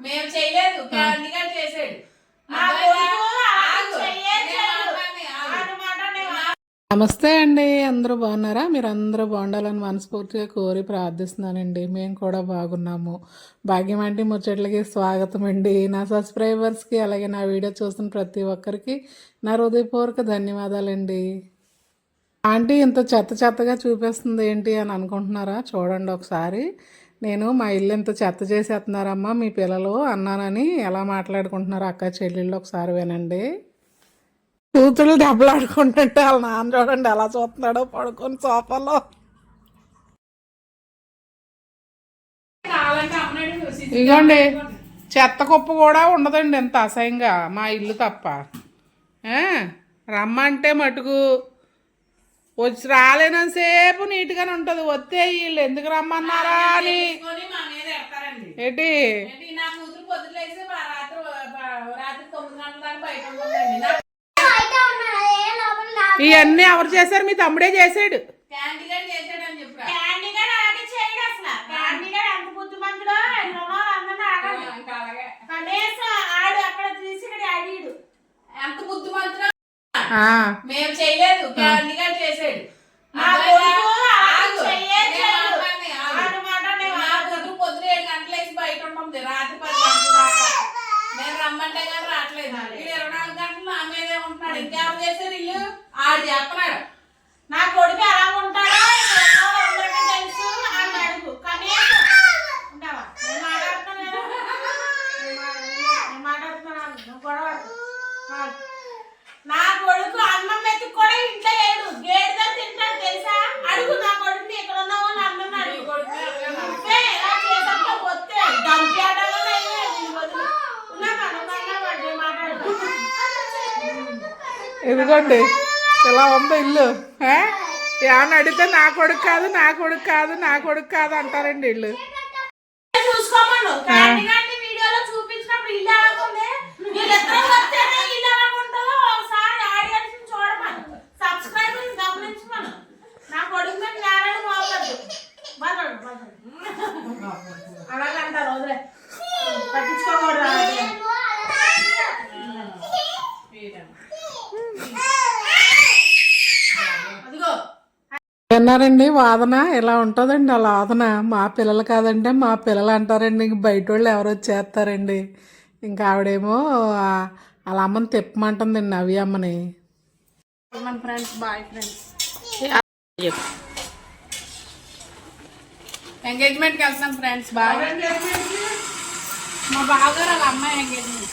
మేము చేయలేదు. గారు చేసాడు నమస్తే అండి. అందరూ బాగున్నారా? మీరు అందరూ బాగుండాలని మనస్ఫూర్తిగా కోరి ప్రార్థిస్తున్నానండి. మేము కూడా బాగున్నాము. భాగ్యం అంటే ముచ్చట్లకి స్వాగతం అండి. నా సబ్స్క్రైబర్స్కి అలాగే నా వీడియో చూస్తున్న ప్రతి ఒక్కరికి నా హృదయపూర్వక ధన్యవాదాలండి. ఆంటీ ఇంత చెత్త చెత్తగా చూపిస్తుంది ఏంటి అని అనుకుంటున్నారా? చూడండి ఒకసారి. నేను మా ఇల్లు ఇంత చెత్త చేసేస్తున్నారమ్మా మీ పిల్లలు అన్నానని ఎలా మాట్లాడుకుంటున్నారో అక్క చెల్లెళ్ళు ఒకసారి వినండి. కూతురు దెబ్బలాడుకుంటుంటే వాళ్ళ నాన్న చూడండి ఎలా చూస్తున్నాడో పడుకొని సోఫాలో. ఇదిగోండి చెత్త కుప్ప కూడా ఉండదండి ఇంత అసహ్యంగా మా ఇల్లు తప్ప. రమ్మంటే మటుకు వచ్చి రాలేనంతసేపు నీట్గానే ఉంటుంది. వస్తే వీళ్ళు ఎందుకు రమ్మన్నారా అని. ఏంటి? ఏంటి నా కూతురు పొద్దులేసి మా రాత్రి బ- రాత్రి తొమ్మిది గంటల దాకా బయట ఉంటుందండి. నా ఇవన్నీ ఎవరు చేశారు? మీ తమ్ముడే చేశాడు. ఎంత బుద్ధిమంతుడో మేము చేయలేదు. క్యాండీ గారు చేసాడు రాత్రి పది గంటల దాకా. నేను రమ్మంటే కానీ రావట్లేదు. ఇరవై నాలుగు గంటలు నా మీదే ఉంటున్నాడు. ఇంకెవరు చేశారు ఇల్లు ఆడు చెప్పన్నాడు నా కొడుకు ఎలా ఉంటాడో ఇక్కడ ఉన్న వాళ్ళందరికీ తెలుసు అని అడుగు కనీసం ఉంటావా నేను మాట్లాడుతున్నాను కదా? నేను మా- నేను మాట్లాడుతున్నాను నువ్వు గొడవ పడకు. ఆ. నా కొడుకు అన్నం మెతుకు కూడా ఇంట్లో లేడు గేట్ దగ్గర తింటాడు తెలుసా అడుగు నా కొడుకుని ఇక్కడ ఉన్న వాళ్ళు అందరిని అడుగు కొడుకునే అడగాలి. నువ్వే ఇలా చేసేస్తే వస్తే దంపేటలో లేదు నీ వదిలి. ఉన్నామా? నువ్వైనా వాడు నేను మాట్లాడుతున్నా. ఇదిగోండి ఇలా ఉంది ఇల్లు? ఏ? ఏమన్నా అడిగితే నా కొడుకు కాదు నా కొడుకు కాదు నా కొడుకు కాదు అంటారండి వీళ్ళు విన్నారండి వాదన ఇలా ఉంటుందండి? అలా వాదన మా పిల్లలు కాదంటే మా పిల్లలు అంటారండి. ఇంక బయట వాళ్ళు ఎవరో వచ్చేస్తారండి? ఇంకా ఆవిడేమో వాళ్ళ అమ్మని తిప్పమంటుందండి నవ్య అమ్మని. మన ఫ్రెండ్స్ బాయ్ ఫ్రెండ్స్ ఎంగేజ్మెంట్కి వెళ్తాం ఫ్రెండ్స్ బాయ్ మా బావగారు వాళ్ళ అమ్మాయి ఎంగేజ్మెంట్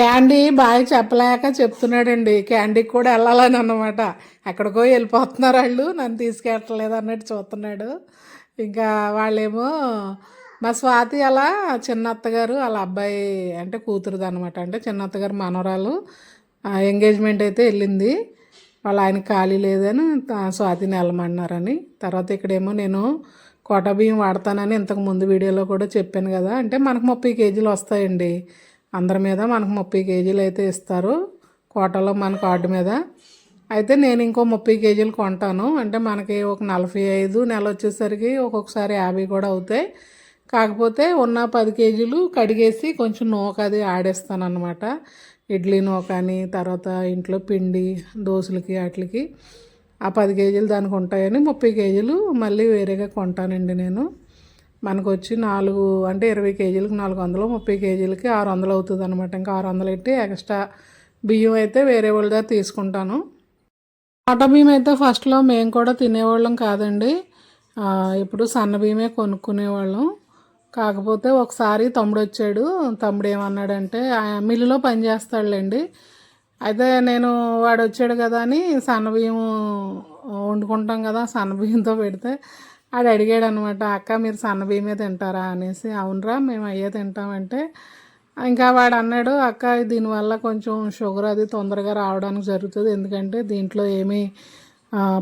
క్యాండీ బాయ్ చెప్పలేక చెప్తున్నాడండి. క్యాండీకి కూడా వెళ్ళాలని అన్నమాట. ఎక్కడికో వెళ్ళిపోతున్నారు వాళ్ళు. నన్ను తీసుకెళ్ళట్లేదు అన్నట్టు చూస్తున్నాడు. ఇంకా వాళ్ళేమో మా స్వాతి అలా చిన్న అత్తగారు వాళ్ళ అబ్బాయి అంటే కూతురుది అనమాట అంటే చిన్న అత్తగారు మనవరాలు ఎంగేజ్మెంట్ అయితే వెళ్ళింది. వాళ్ళు ఆయన ఖాళీ లేదని స్వాతిని వెళ్ళమన్నారని. తర్వాత ఇక్కడేమో నేను కోట బియ్యం వాడతానని ఇంతకు ముందు వీడియోలో కూడా చెప్పాను కదా. అంటే మనకు ముప్పై కేజీలు వస్తాయండి. అందరి మీద మనకు ముప్పై కేజీలు అయితే ఇస్తారు కోటలో మన కార్డు మీద. అయితే నేను ఇంకో ముప్పై కేజీలు కొంటాను. అంటే మనకి ఒక నలభై ఐదు నెల వచ్చేసరికి ఒక్కొక్కసారి యాభై కూడా అవుతాయి. కాకపోతే ఉన్న పది కేజీలు కడిగేసి కొంచెం నూక అది ఆడేస్తాను అనమాట ఇడ్లీ నూక అని తర్వాత ఇంట్లో పిండి దోశలకి వాటికి ఆ పది కేజీలు దానికి ఉంటాయని ముప్పై కేజీలు మళ్ళీ వేరేగా కొంటానండి నేను. మనకు వచ్చి నాలుగు అంటే ఇరవై కేజీలకు నాలుగు వందలు ముప్పై కేజీలకి ఆరు వందలు అవుతుంది అనమాట ఇంకా ఆరు వందలు పెట్టి ఎక్స్ట్రా బియ్యం అయితే వేరే వాళ్ళ దగ్గర తీసుకుంటాను. ఆట బియ్యం అయితే ఫస్ట్లో మేము కూడా తినేవాళ్ళం కాదండి. ఇప్పుడు సన్న బియ్యమే కొనుక్కునేవాళ్ళం. కాకపోతే ఒకసారి తమ్ముడు వచ్చాడు తమ్ముడు ఏమన్నాడంటే ఆ మిల్లులో పని చేస్తాడులేండి. అయితే నేను వాడు వచ్చాడు కదా అని సన్న బియ్యం వండుకుంటాం కదా సన్న బియ్యంతో పెడితే ఆడు అడిగాడు అనమాట అక్క మీరు సన్న బియ్యమే తింటారా? అనేసి అవునరా మేము అయ్యే తింటామంటే. ఇంకా వాడు అన్నాడు అక్క దీనివల్ల కొంచెం షుగర్ అది తొందరగా రావడానికి జరుగుతుంది. ఎందుకంటే దీంట్లో ఏమీ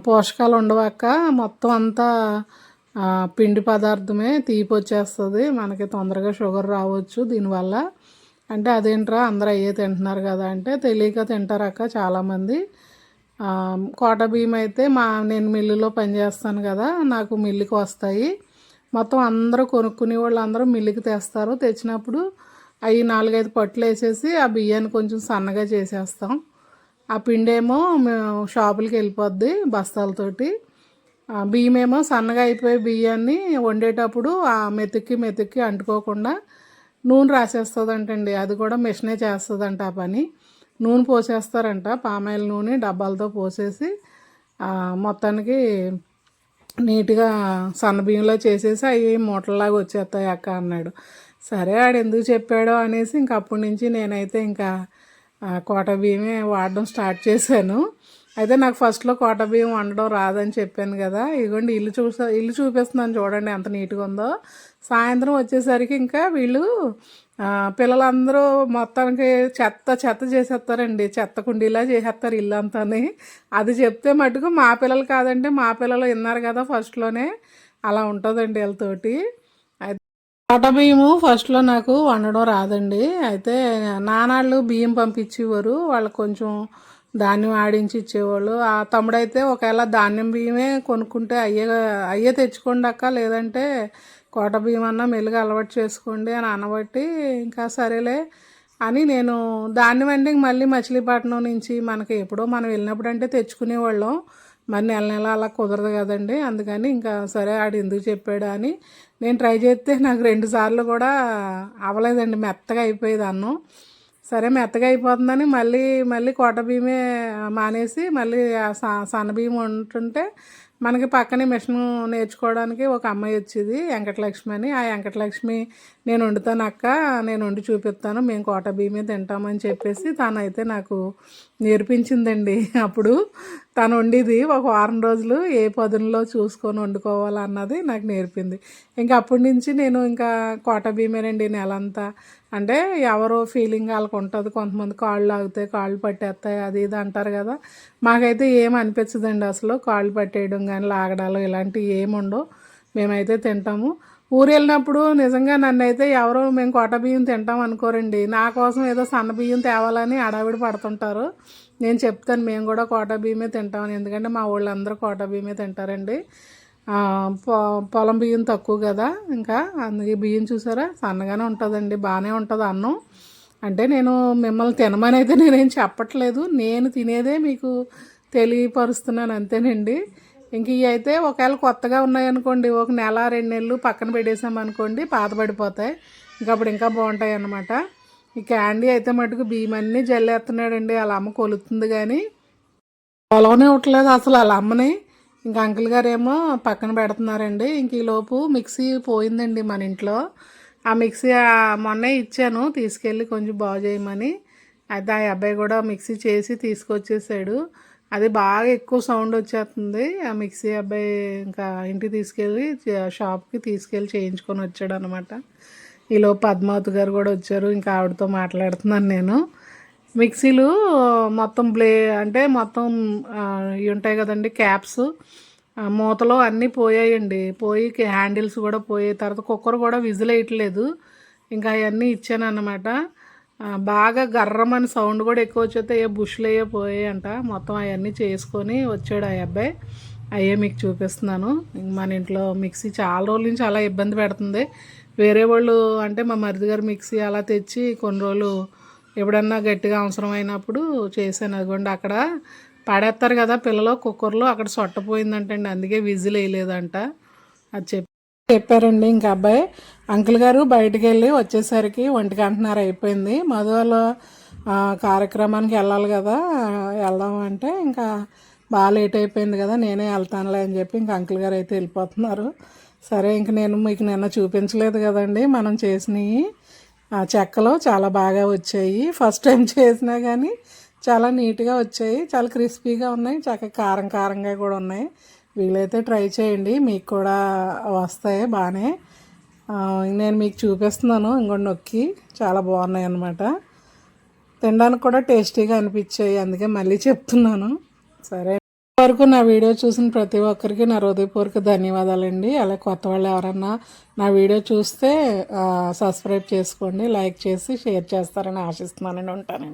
పోషకాలు ఉండవక్క మొత్తం అంతా పిండి పదార్థమే తీపి వచ్చేస్తుంది. మనకి తొందరగా షుగర్ రావచ్చు దీనివల్ల. అంటే అదేంట్రా అందరూ అయ్యే తింటున్నారు కదా అంటే తెలియక తింటారక్క చాలామంది. కోట బియ్యం అయితే మా నేను మిల్లులో పనిచేస్తాను కదా నాకు మిల్లుకి వస్తాయి. మొత్తం అందరూ కొనుక్కునే వాళ్ళు అందరూ మిల్లుకి తెస్తారు. తెచ్చినప్పుడు అవి నాలుగైదు పట్లు వేసేసి ఆ బియ్యాన్ని కొంచెం సన్నగా చేసేస్తాం. ఆ పిండి ఏమో మేము షాపులకి వెళ్ళిపోద్ది బస్తాలతోటి. ఆ బియ్యం ఏమో సన్నగా అయిపోయే బియ్యాన్ని వండేటప్పుడు ఆ మెతుక్కి మెతుక్కి అంటుకోకుండా నూనె రాసేస్తుందంటండి. అది కూడా మిషనే చేస్తుందంట ఆ పని. నూనె పోసేస్తారంట పామాయిల్ నూనె డబ్బాలతో పోసేసి మొత్తానికి నీట్గా సన్న బియ్యంలో చేసేసి అవి మూటల్లాగా వచ్చేస్తాయి అక్క అన్నాడు. సరే ఆడు ఎందుకు చెప్పాడో అనేసి ఇంక అప్పటి నుంచి నేనైతే ఇంకా కోట బియ్యమే వాడడం స్టార్ట్ చేశాను. అయితే నాకు ఫస్ట్లో కోట బియ్యం వండడం రాదని చెప్పాను కదా. ఇదిగోండి ఇల్లు చూసా ఇల్లు చూపిస్తున్నాను చూడండి ఎంత నీట్గా ఉందో. సాయంత్రం వచ్చేసరికి ఇంకా వీళ్ళు పిల్లలందరూ మొత్తానికి చెత్త చెత్త చేసేస్తారండి. చెత్త కుండీలా చేసేస్తారు ఇల్లు అంతాని అది చెప్తే మటుకు మా పిల్లలు కాదంటే మా పిల్లలు విన్నారు కదా ఫస్ట్లోనే అలా ఉంటుందండి వీళ్ళతోటి. అయితే బియ్యము ఫస్ట్లో నాకు వండడం రాదండి. అయితే నానాళ్ళు బియ్యం పంపించేవారు. వాళ్ళకి కొంచెం ధాన్యం ఆడించి ఇచ్చేవాళ్ళు. ఆ తమ్ముడైతే ఒకవేళ ధాన్యం బియ్యమే కొనుక్కుంటే అయ్యే అయ్యే తెచ్చుకోండి అక్క లేదంటే కోట బియ్యం అన్నా మెలుగు అలవాటు చేసుకోండి అని అనబట్టి ఇంకా సరేలే అని నేను ధాన్యం అంటే మళ్ళీ మచిలీపట్నం నుంచి మనకి ఎప్పుడో మనం వెళ్ళినప్పుడు అంటే తెచ్చుకునేవాళ్ళం. మరి నెల నెల అలా కుదరదు కదండి. అందుకని ఇంకా సరే ఆడు ఎందుకు చెప్పాడు అని నేను ట్రై చేస్తే నాకు రెండు సార్లు కూడా అవ్వలేదండి మెత్తగా అయిపోయేది అన్నం. సరే మెత్తగా అయిపోతుందని మళ్ళీ మళ్ళీ కోట బియ్యమే మానేసి మళ్ళీ ఆ స- సన్న బియ్యం ఉంటుంటే మనకి పక్కనే మిషన్ నేర్చుకోవడానికి ఒక అమ్మాయి వచ్చేది వెంకటలక్ష్మి అని. ఆ వెంకటలక్ష్మి నేను వండుతాను అక్క నేను వండి చూపిస్తాను మేము కోట బియ్యమే తింటామని చెప్పేసి తనైతే నాకు నేర్పించిందండి. అప్పుడు తను వండిది ఒక వారం రోజులు ఏ పదునులో చూసుకొని వండుకోవాలన్నది నాకు నేర్పింది. ఇంకా అప్పటి నుంచి నేను ఇంకా కోట బియ్యమేనండి నెలంతా. అంటే ఎవరో ఫీలింగ్ వాళ్ళకు ఉంటుంది. కొంతమంది కాళ్ళు ఆగుతాయి కాళ్ళు పట్టేస్తాయి అది ఇది అంటారు కదా. మాకైతే ఏం అనిపించదండి అసలు కాళ్ళు పట్టేయడం కానీ లాగడాలు ఇలాంటివి ఏముండవు. మేమైతే తింటాము. ఊరు వెళ్ళినప్పుడు నిజంగా నన్ను అయితే ఎవరో మేము కోట బియ్యం తింటాం అనుకోరండి. నా కోసం ఏదో సన్న బియ్యం తేవాలని అడావిడి పడుతుంటారు. నేను చెప్తాను మేము కూడా కోట బియ్యమే తింటామని. ఎందుకంటే మా వాళ్ళందరూ కోట బియ్యమే తింటారండి. పొ- పొలం బియ్యం తక్కువ కదా. ఇంకా అందుకే బియ్యం చూసారా? సన్నగానే ఉంటుందండి బాగానే ఉంటుంది అన్నం. అంటే నేను మిమ్మల్ని తినమని అయితే నేనేం చెప్పట్లేదు. నేను తినేదే మీకు తెలియపరుస్తున్నాను అంతేనండి. ఇంక ఇవి అయితే ఒకవేళ కొత్తగా ఉన్నాయనుకోండి ఒక నెల రెండు నెలలు పక్కన పెట్టేసామనుకోండి పాత పడిపోతాయి ఇంకా అప్పుడు ఇంకా బాగుంటాయి అన్నమాట. ఈ క్యాండీ అయితే మటుకు బియ్యమన్నీ జల్లేస్తున్నాడండి వాళ్ళ అమ్మ కొలుతుంది కానీ పొలవనే ఇవ్వట్లేదు అసలు వాళ్ళ అమ్మని. ఇంకా అంకుల్ గారేమో పక్కన పెడుతున్నారండి. ఇంక ఈలోపు మిక్సీ పోయిందండి మన ఇంట్లో. ఆ మిక్సీ మొన్నే ఇచ్చాను తీసుకెళ్ళి కొంచెం బాగు చేయమని. అయితే ఆ అబ్బాయి కూడా మిక్సీ చేసి తీసుకొచ్చేసాడు. అది బాగా ఎక్కువ సౌండ్ వచ్చేస్తుంది. ఆ మిక్సీ అబ్బాయి ఇంకా ఇంటికి తీసుకెళ్ళి షాప్కి తీసుకెళ్ళి చేయించుకొని వచ్చాడు అనమాట ఈలో పద్మావతి గారు కూడా వచ్చారు. ఇంకా ఆవిడతో మాట్లాడుతున్నాను నేను. మిక్సీలు మొత్తం బ్లే అంటే మొత్తం ఇవి ఉంటాయి కదండి క్యాప్స్. మూతలో అన్నీ పోయాయండి. పోయి హ్యాండిల్స్ కూడా పోయాయి. తర్వాత కుక్కర్ కూడా విజిల్ వేయట్లేదు. ఇంకా అవన్నీ ఇచ్చాను అన్నమాట బాగా గర్రమని సౌండ్ కూడా ఎక్కువ వచ్చేస్తే ఏ బుష్లయ్యే పోయాయంట మొత్తం అవన్నీ చేసుకొని వచ్చాడు ఆ అబ్బాయి. అయ్యే మీకు చూపిస్తున్నాను. మన ఇంట్లో మిక్సీ చాలా రోజుల నుంచి అలా ఇబ్బంది పెడుతుంది. వేరే వాళ్ళు అంటే మా మరిది గారు మిక్సీ అలా తెచ్చి కొన్ని రోజులు ఎప్పుడన్నా గట్టిగా అవసరం అయినప్పుడు చేశాను. అదిగోండి అక్కడ పడేస్తారు కదా పిల్లలు కుక్కర్లో అక్కడ సొట్టపోయిందంటండి అందుకే విజిల్ వేయలేదంట. అది చెప్పి చెప్పారండి. ఇంకా అబ్బాయి అంకుల్ గారు బయటికి వెళ్ళి వచ్చేసరికి ఒంటికి అంటున్నారు అయిపోయింది. మధువలో కార్యక్రమానికి వెళ్ళాలి కదా వెళ్దాం అంటే ఇంకా బాగా లేట్ అయిపోయింది కదా నేనే వెళ్తానులే అని చెప్పి ఇంకా అంకుల్ గారు అయితే వెళ్ళిపోతున్నారు. సరే ఇంక నేను మీకు నిన్న చూపించలేదు కదండి. మనం చేసినవి ఆ చెక్కలు చాలా బాగా వచ్చాయి. ఫస్ట్ టైం చేసినా కానీ చాలా నీట్గా వచ్చాయి. చాలా క్రిస్పీగా ఉన్నాయి. చక్కగా కారం కారంగా కూడా ఉన్నాయి. వీలైతే ట్రై చేయండి. మీకు కూడా వస్తాయి బాగానే నేను మీకు చూపిస్తున్నాను. ఇంకొన్ని నొక్కి. చాలా బాగున్నాయి అన్నమాట. తినడానికి కూడా టేస్టీగా అనిపించాయి. అందుకే మళ్ళీ చెప్తున్నాను. సరే. వరకు నా వీడియో చూసిన ప్రతి ఒక్కరికి నా హృదయపూర్వక ధన్యవాదాలండి. అలా కొత్త వాళ్ళు ఎవరన్నా నా వీడియో చూస్తే సబ్స్క్రైబ్ చేసుకోండి లైక్ చేసి షేర్ చేస్తారని ఆశిస్తున్నానని ఉంటానండి.